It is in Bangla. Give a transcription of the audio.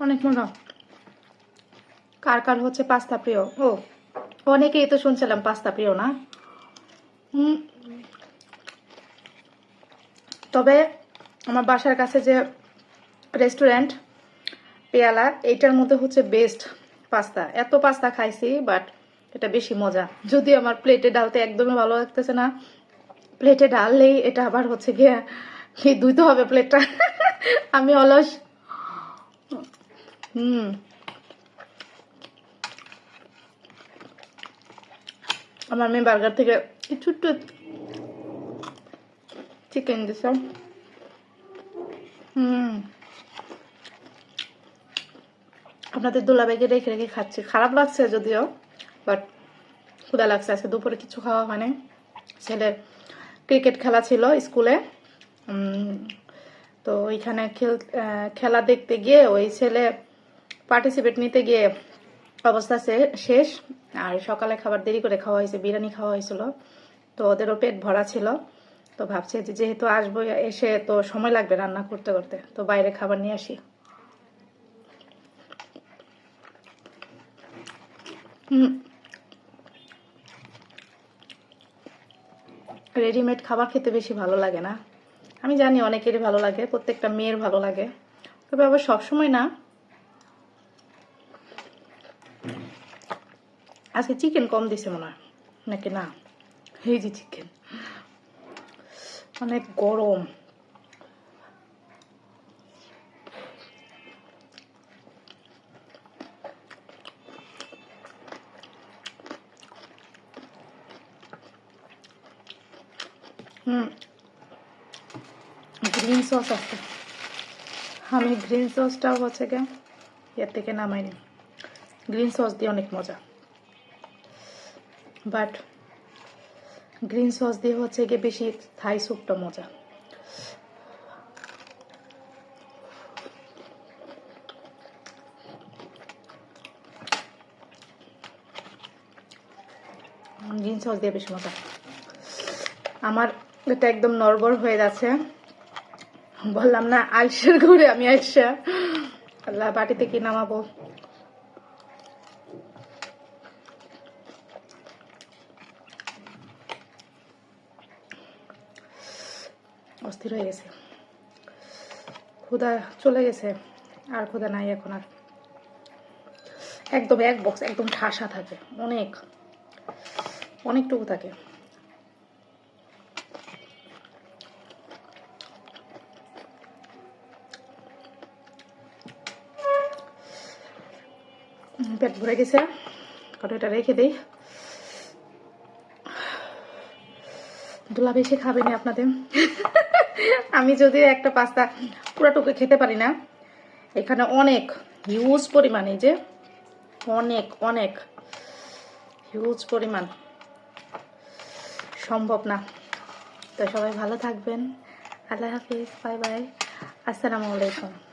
অনেক মজা। কার কার হচ্ছে পাস্তা প্রিয়? ও, অনেকেই তো শুনছিলাম পাস্তা প্রিয় না। তবে আমার বাসার কাছে যে রেস্টুরেন্ট, পেয়ালা, এইটার মধ্যে হচ্ছে বেস্ট পাস্তা। এত পাস্তা খাইছি বাট এটা বেশি মজা। যদি আমার প্লেটে ডালতে একদমই ভালো লাগতেছে না। প্লেটে ডাললেই এটা আবার হচ্ছে গিয়ে কি ধুইতে হবে প্লেটটা আমি অলস। হুম। আমার মেয়ে বার্গার থেকে একটু চিকেন দিছে। হুম। আপনাদের দোলাবেগে রেখে রেখে খাচ্ছি। খারাপ লাগছে যদিও বাট ক্ষুদা লাগছে। আজকে দুপুরে কিছু খাওয়া হয় নাই ছেলের ক্রিকেট খেলা ছিল স্কুলে। তো ওইখানে খেল খেলা দেখতে গিয়ে ওই ছেলে পার্টিসিপেট নিতে গিয়ে অবস্থা শেষ। আর সকালে খাবার দেরি করে খাওয়া হয়েছে, বিরিয়ানি খাওয়া হয়েছিল। তো ওদেরও পেট ভরা ছিল। তো ভাবছে যে যেহেতু আসব, এসে তো সময় লাগবে রান্না করতে করতে। তো বাইরে খাবার নিয়ে আসি। রেডিমেড খাবার খেতে বেশি ভালো লাগে না। আমি জানি অনেকেরই ভালো লাগে, প্রত্যেকটা মেয়ের ভালো লাগে। তবে আবার সবসময় না আজকে চিকেন কম দিছে মনে হয়। নাকি না? যে চিকেন অনেক গরম। গ্রিন সস আছে। আমি গ্রিন সসটাও হচ্ছে গিয়ে এর থেকে নামাইনি গ্রিন সস দিয়ে অনেক মজা। বাট গ্রিন সস দিয়ে হচ্ছে গিয়ে বেশি থাই স্যুপটা মজা। গ্রিন সস দিয়ে বেশি মজা। আমার এটা একদম নরবর হয়ে যাচ্ছে। বললাম না, আলসের ঘুরে আমি আলসা। আল্লাহ বাটিতে কি নামাবো? অস্থির হয়ে গেছে। ক্ষুদা চলে গেছে, আর ক্ষুদা নাই এখন আর। একদম এক বক্স একদম ঠাসা থাকে, অনেক, অনেকটুকু থাকে। পেট ভরে গেছে কারণ এটা রেখে দিই। দোলা বেশি খাবেনি আপনাদের? আমি যদিও একটা পাস্তা পুরাটুকু খেতে পারি না, এখানে অনেক হিউজ পরিমাণ যে, অনেক অনেক হিউজ পরিমাণ। সম্ভব না। তো সবাই ভালো থাকবেন। আল্লাহ হাফিজ, বাই বাই। আসসালামু আলাইকুম।